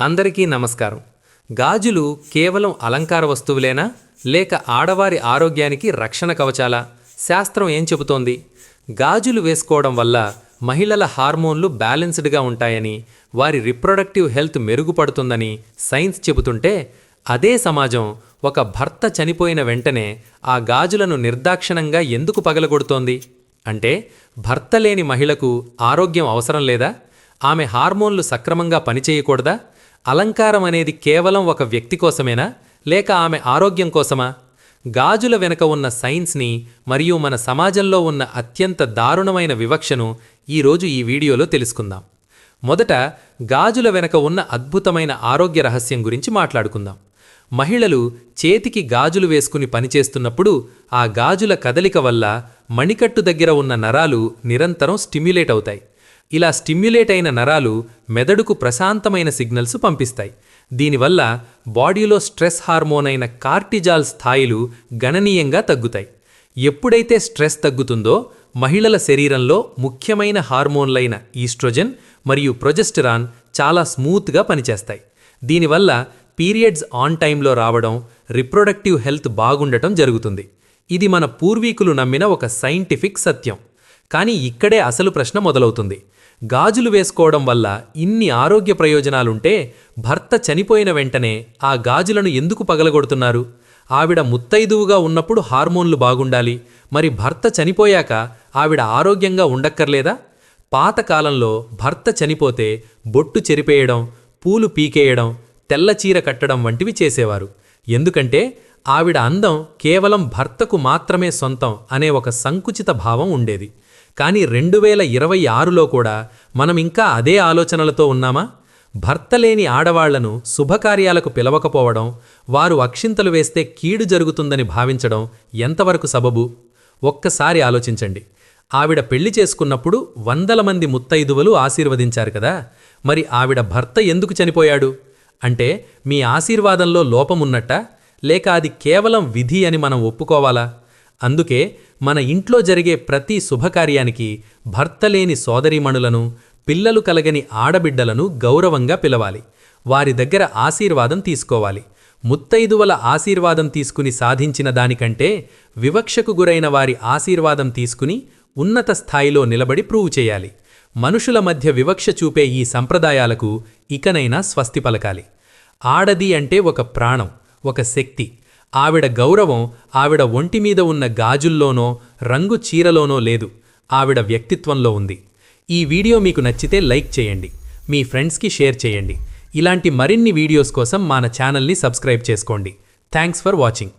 అందరికీ నమస్కారం. గాజులు కేవలం అలంకార వస్తువులేనా? లేక ఆడవారి ఆరోగ్యానికి రక్షణ కవచాలా? శాస్త్రం ఏం చెబుతోంది? గాజులు వేసుకోవడం వల్ల మహిళల హార్మోన్లు బ్యాలెన్స్డ్గా ఉంటాయని వారి రిప్రొడక్టివ్ హెల్త్ మెరుగుపడుతుందని సైన్స్ చెబుతుంటే అదే సమాజం ఒక భర్త చనిపోయిన వెంటనే ఆ గాజులను నిర్దాక్షిణంగా ఎందుకు పగలగొడుతోంది? అంటే భర్త లేని మహిళకు ఆరోగ్యం అవసరం లేదా? ఆమె హార్మోన్లు సక్రమంగా పనిచేయకూడదా? అలంకారం అనేది కేవలం ఒక వ్యక్తి కోసమేనా? లేక ఆమె ఆరోగ్యం కోసమా? గాజుల వెనక ఉన్న సైన్స్ని మరియు మన సమాజంలో ఉన్న అత్యంత దారుణమైన వివక్షను ఈరోజు ఈ వీడియోలో తెలుసుకుందాం. మొదట గాజుల వెనక ఉన్న అద్భుతమైన ఆరోగ్య రహస్యం గురించి మాట్లాడుకుందాం. మహిళలు చేతికి గాజులు వేసుకుని పనిచేస్తున్నప్పుడు ఆ గాజుల కదలిక వల్ల మణికట్టు దగ్గర ఉన్న నరాలు నిరంతరం స్టిమ్యులేట్ అవుతాయి. ఇలా స్టిమ్యులేట్ అయిన నరాలు మెదడుకు ప్రశాంతమైన సిగ్నల్స్ పంపిస్తాయి. దీనివల్ల బాడీలో స్ట్రెస్ హార్మోన్ అయిన కార్టిజాల్ స్థాయిలు గణనీయంగా తగ్గుతాయి. ఎప్పుడైతే స్ట్రెస్ తగ్గుతుందో మహిళల శరీరంలో ముఖ్యమైన హార్మోన్లైన ఈస్ట్రోజెన్ మరియు ప్రొజెస్టరాన్ చాలా స్మూత్గా పనిచేస్తాయి. దీనివల్ల పీరియడ్స్ ఆన్ టైంలో రావడం రిప్రొడక్టివ్ హెల్త్ బాగుండటం జరుగుతుంది. ఇది మన పూర్వీకులు నమ్మిన ఒక సైంటిఫిక్ సత్యం. కానీ ఇక్కడే అసలు ప్రశ్న మొదలవుతుంది. గాజులు వేసుకోవడం వల్ల ఇన్ని ఆరోగ్య ప్రయోజనాలుంటే భర్త చనిపోయిన వెంటనే ఆ గాజులను ఎందుకు పగలగొడుతున్నారు? ఆవిడ ముత్తైదువుగా ఉన్నప్పుడు హార్మోన్లు బాగుండాలి. మరి భర్త చనిపోయాక ఆవిడ ఆరోగ్యంగా ఉండక్కర్లేదా? పాతకాలంలో భర్త చనిపోతే బొట్టు చెరిపేయడం పూలు పీకేయడం తెల్ల చీర కట్టడం వంటివి చేసేవారు. ఎందుకంటే ఆవిడ అందం కేవలం భర్తకు మాత్రమే సొంతం అనే ఒక సంకుచిత భావం ఉండేది. కానీ రెండు వేల ఇరవై ఆరులో కూడా మనం ఇంకా అదే ఆలోచనలతో ఉన్నామా? భర్త లేని ఆడవాళ్ళను శుభకార్యాలకు పిలవకపోవడం వారు అక్షింతలు వేస్తే కీడు జరుగుతుందని భావించడం ఎంతవరకు సబబు? ఒక్కసారి ఆలోచించండి. ఆవిడ పెళ్ళి చేసుకున్నప్పుడు వందల మంది ముత్తైదువలు ఆశీర్వదించారు కదా? మరి ఆవిడ భర్త ఎందుకు చనిపోయాడు? అంటే మీ ఆశీర్వాదంలో లోపమున్నట్ట? లేక అది కేవలం విధి అని మనం ఒప్పుకోవాలా? అందుకే మన ఇంట్లో జరిగే ప్రతి శుభకార్యానికి భర్త లేని సోదరీమణులను పిల్లలు కలగని ఆడబిడ్డలను గౌరవంగా పిలవాలి. వారి దగ్గర ఆశీర్వాదం తీసుకోవాలి. ముత్తైదువల ఆశీర్వాదం తీసుకుని సాధించిన దానికంటే వివక్షకు గురైన వారి ఆశీర్వాదం తీసుకుని ఉన్నత స్థాయిలో నిలబడి ప్రూవ్ చేయాలి. మనుషుల మధ్య వివక్ష చూపే ఈ సంప్రదాయాలకు ఇకనైనా స్వస్తి పలకాలి. ఆడది అంటే ఒక ప్రాణం ఒక శక్తి. ఆవిడ గౌరవం ఆవిడ ఒంటి మీద ఉన్న గాజుల్లోనో రంగు చీరలోనో లేదు. ఆవిడ వ్యక్తిత్వంలో ఉంది. ఈ వీడియో మీకు నచ్చితే లైక్ చేయండి. మీ ఫ్రెండ్స్కి షేర్ చేయండి. ఇలాంటి మరిన్ని వీడియోస్ కోసం మన ఛానల్ని సబ్స్క్రైబ్ చేసుకోండి. Thanks for watching.